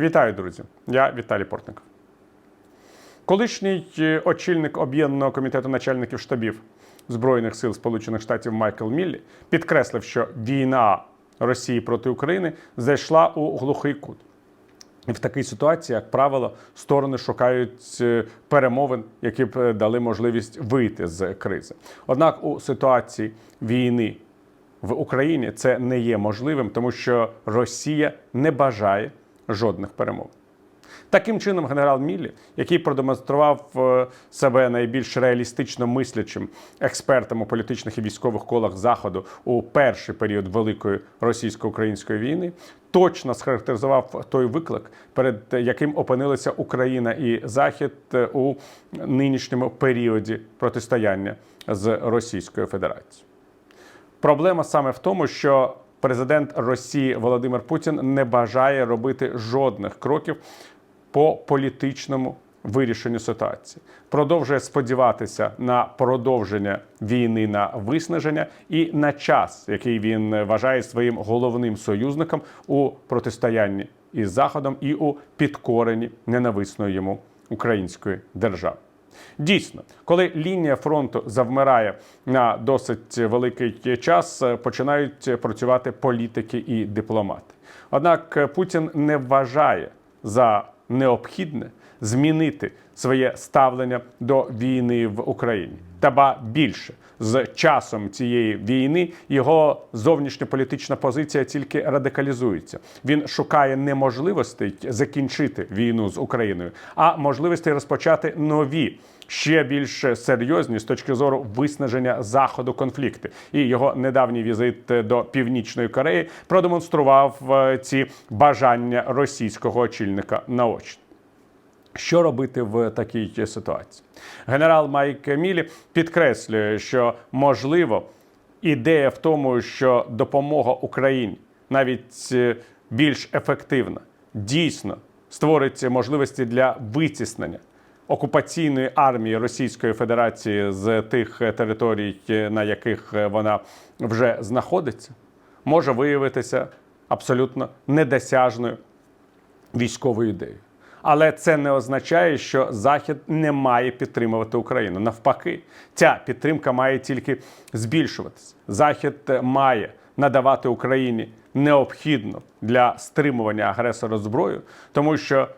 Вітаю, друзі! Я Віталій Портников. Колишній е, очільник об'єднаного комітету начальників штабів Збройних сил Сполучених Штатів Майкл Міллі підкреслив, що війна Росії проти України зайшла у глухий кут. І в такій ситуації, як правило, сторони шукають е, перемовин, які б е, дали можливість вийти з кризи. Однак у ситуації війни в Україні це не є можливим, тому що Росія не бажає жодних перемов. Таким чином, генерал Міллі, який продемонстрував е, себе найбільш реалістично мислячим експертом у політичних і військових колах заходу у перший період великої російсько-української війни, точно схарактеризував той виклик, перед яким опинилися Україна і Захід е, у нинішньому періоді протистояння з Російською Федерацією. Проблема саме в тому, що президент Росії Володимир Путін не бажає робити жодних кроків по політичному вирішенню ситуації, продовжує сподіватися на продовження війни на виснаження і на час, який він вважає своїм головним союзником у протистоянні із Заходом і у підкоренні ненависної йому української держави. Дійсно, коли лінія фронту завмирає на досить великий час, починають працювати політики і дипломати. Однак Путін не вважає за необхідне змінити своє ставлення до війни в Україні. Та ба більше з часом цієї війни його зовнішньополітична позиція тільки радикалізується. Він шукає не можливостей закінчити війну з Україною, а можливостей розпочати нові. Ще більш серйозні з точки зору виснаження заходу конфлікти, і його недавній візит до північної Кореї продемонстрував е, ці бажання російського очільника наочно. Що робити в такій ситуації? Генерал Майк Мілі підкреслює, що можливо ідея в тому, що допомога Україні навіть е, більш ефективна, дійсно створить можливості для витіснення окупаційної армії Російської Федерації з тих територій, на яких вона вже знаходиться, може виявитися абсолютно недосяжною військовою ідеєю. Але це не означає, що Захід не має підтримувати Україну. Навпаки, ця підтримка має тільки збільшуватися. Захід має надавати Україні необхідну для стримування агресора зброю, тому що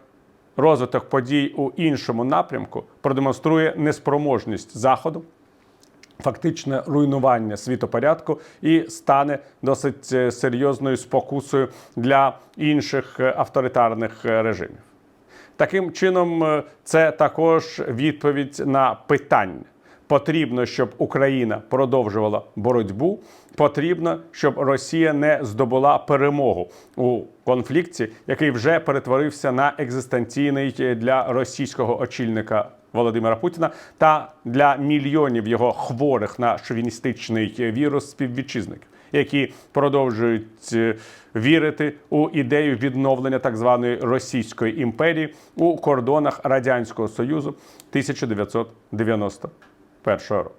розвиток подій у іншому напрямку продемонструє неспроможність Заходу. Фактичне руйнування світопорядку і стане досить е, серйозною спокусою для інших е, авторитарних е, режимів. Таким чином, е, це також відповідь на питання. Потрібно, щоб Україна продовжувала боротьбу. Потрібно, щоб Росія не здобула перемогу у конфлікті, який вже перетворився на екзистенційний для російського очільника Володимира Путіна та для мільйонів його хворих на шовіністичний вірус співвітчизників які продовжують е, вірити у ідею відновлення так званої Російської імперії у кордонах Радянського Союзу 1991 року.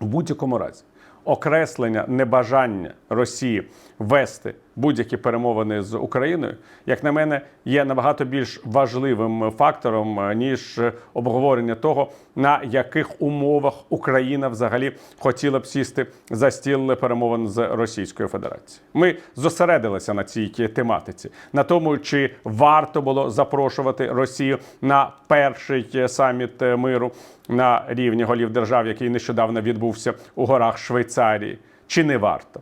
В будь-якому разі окреслення небажання Росії вести будь-які перемовини з Україною, як на мене, є набагато більш важливим фактором е, ніж обговорення того, на яких умовах Україна взагалі хотіла б сісти за стіл перемовин з Російською Федерацією. Ми зосередилися на цій тематиці, на тому, чи варто було запрошувати Росію на перший саміт миру на рівні голів держав, який нещодавно відбувся у горах Швейцарії, чи не варто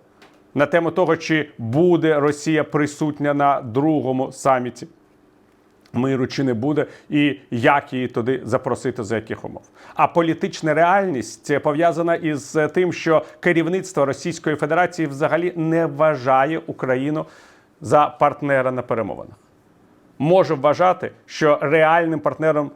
на тему того, чи буде Росія присутня на другому саміті миру, чи не буде, і як її туди запросити, за яких умов. А політична реальність пов'язана із тим, що керівництво Російської Федерації взагалі не вважає Україну за партнера на перемовинах. Може вважати, що реальним партнером.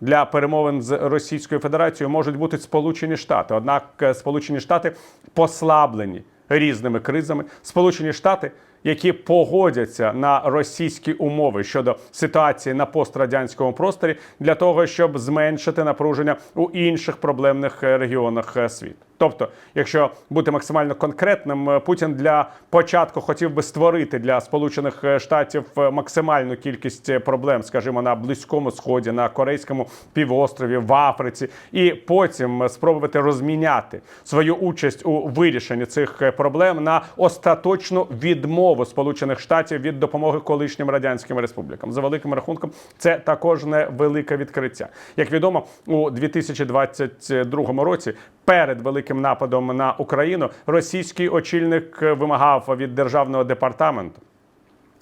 Для перемовин з Російською Федерацією можуть бути Сполучені Штати однак Сполучені Штати послаблені різними кризами. Сполучені Штати які погодяться на російські умови щодо ситуації на пострадянському просторі для того, щоб зменшити напруження у інших проблемних е, регіонах е, світу. Тобто, якщо бути максимально конкретним, е, Путін для початку хотів би створити для Сполучених е, Штатів е, максимальну кількість проблем, скажімо, на близькому сході, на корейському півострові, в Африці, і потім спробувати розміняти свою участь у вирішенні цих проблем на остаточну відмову Сполучених Штатів від допомоги колишнім радянським республікам. За великим рахунком, це також не велике відкриття. Як відомо, у 2022 році. Перед великим нападом на Україну російський очільник е, вимагав від державного департаменту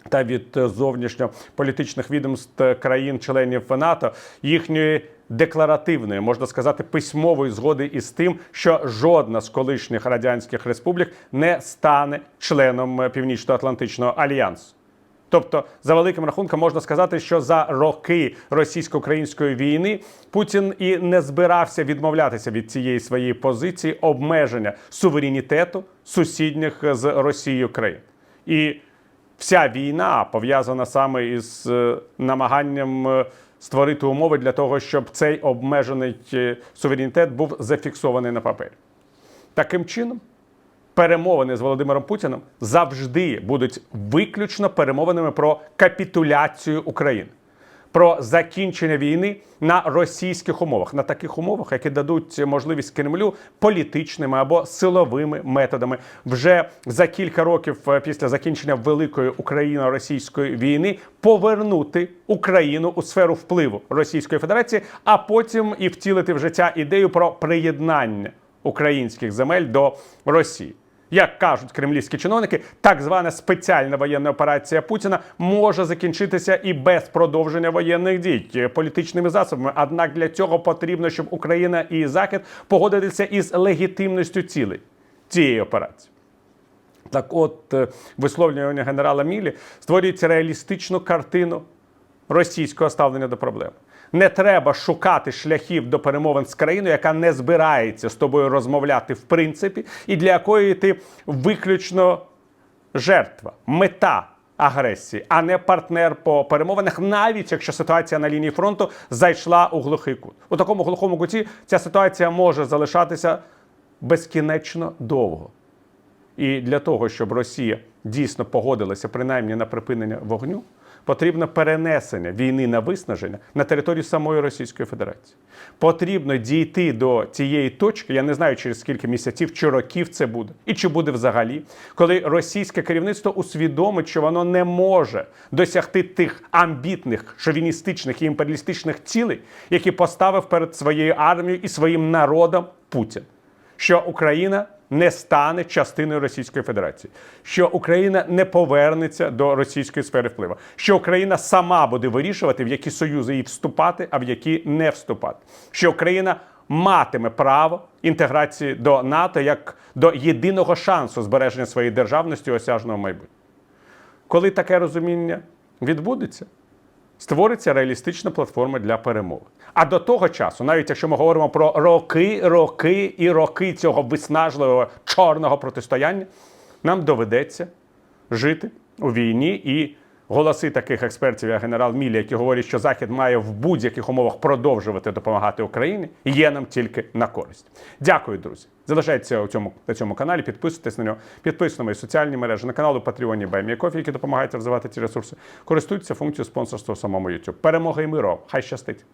та від е, зовнішньополітичних відомств е, країн-членів НАТО їхньої декларативної, можна сказати, письмової згоди із тим, що жодна з колишніх радянських республік не стане членом Північно-Атлантичного альянсу. Тобто, за великим рахунком, можна сказати, що за роки російсько-української війни Путін і не збирався відмовлятися від цієї своєї позиції обмеження суверенітету сусідніх з Росією країн. І вся війна пов'язана саме із е, намаганням е, створити умови для того, щоб цей обмежений е, суверенітет був зафіксований на папері. Таким чином, перемовини з Володимиром Путіним завжди будуть виключно перемовинами про капітуляцію України, про закінчення війни на російських умовах, на таких умовах, які дадуть можливість Кремлю політичними або силовими методами вже за кілька років е, після закінчення великої україно-російської війни повернути Україну у сферу впливу Російської Федерації, а потім і втілити в життя ідею про приєднання українських земель до Росії. Як кажуть кремлівські чиновники, так звана спеціальна воєнна операція Путіна може закінчитися і без продовження воєнних дій політичними засобами. Однак для цього потрібно, щоб Україна і Захід погодилися із легітимністю цілей цієї операції. Так, от е, висловлювання генерала Мілі створюється реалістичну картину російського ставлення до проблеми. Не треба шукати шляхів до перемовин з країною, яка не збирається з тобою розмовляти в принципі, і для якої ти виключно жертва, мета агресії, а не партнер по перемовинах, навіть якщо ситуація на лінії фронту зайшла у глухий кут. У такому глухому куті ця ситуація може залишатися безкінечно довго. І для того, щоб Росія дійсно погодилася принаймні на припинення вогню, потрібно перенесення війни на виснаження на територію самої Російської Федерації. Потрібно дійти до цієї точки. Я не знаю, через скільки місяців чи років це буде, і чи буде взагалі, коли російське керівництво усвідомить, що воно не може досягти тих амбітних, шовіністичних і імперіалістичних цілей, які поставив перед своєю армією і своїм народом Путін. Що Україна не стане частиною Російської Федерації, що Україна не повернеться до російської сфери впливу, що Україна сама буде вирішувати, в які союзи їй вступати, а в які не вступати, що Україна матиме право інтеграції до НАТО як до єдиного шансу збереження своєї державності осяжного майбутнього. Коли таке розуміння відбудеться, створиться реалістична платформа для перемови. А до того часу, навіть якщо ми говоримо про роки, роки і роки цього виснажливого чорного протистояння, нам доведеться жити у війні і голоси таких експертів, як генерал Мілі, які говорять, що Захід має в будь-яких умовах продовжувати допомагати Україні, є нам тільки на користь. Дякую, друзі. Залишайтеся у цьому на цьому каналі, підписуйтесь на нього, підписуйтесь на мої соціальні мережі, на канал у Патреоні Байміякофі, які допомагають розвивати ці ресурси. Користуйтеся функцією спонсорства у самому YouTube. Перемоги і миру! Хай щастить!